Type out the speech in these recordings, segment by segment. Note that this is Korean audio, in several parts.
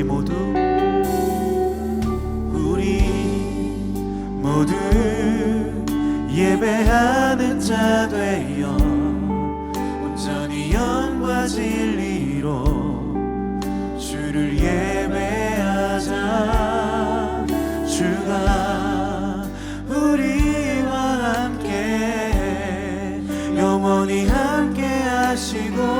우리 모두 우리 모두 예배하는 자 되어 온전히 영과 진리로 주를 예배하자. 주가 우리와 함께 영원히 함께 하시고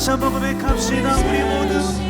다시 한번 고백합시다. 우리 모두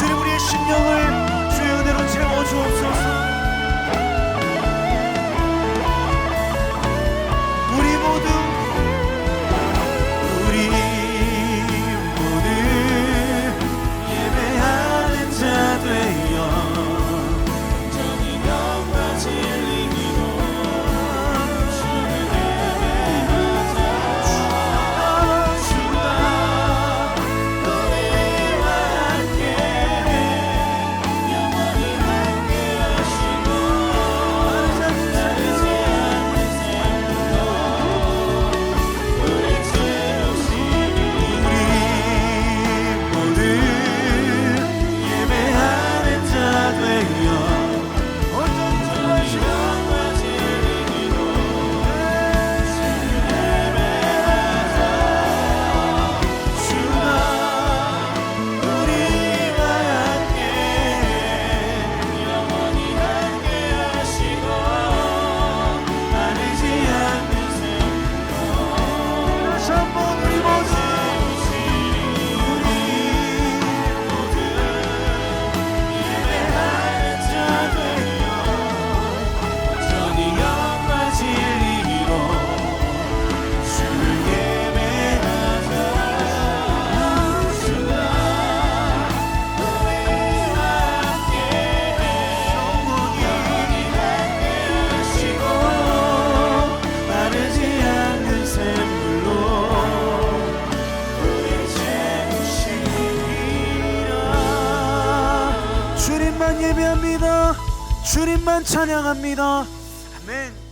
주님 우리의 심령을 주의 은혜로 채워 주옵소서 예배합니다. 주님만 찬양합니다. 아멘.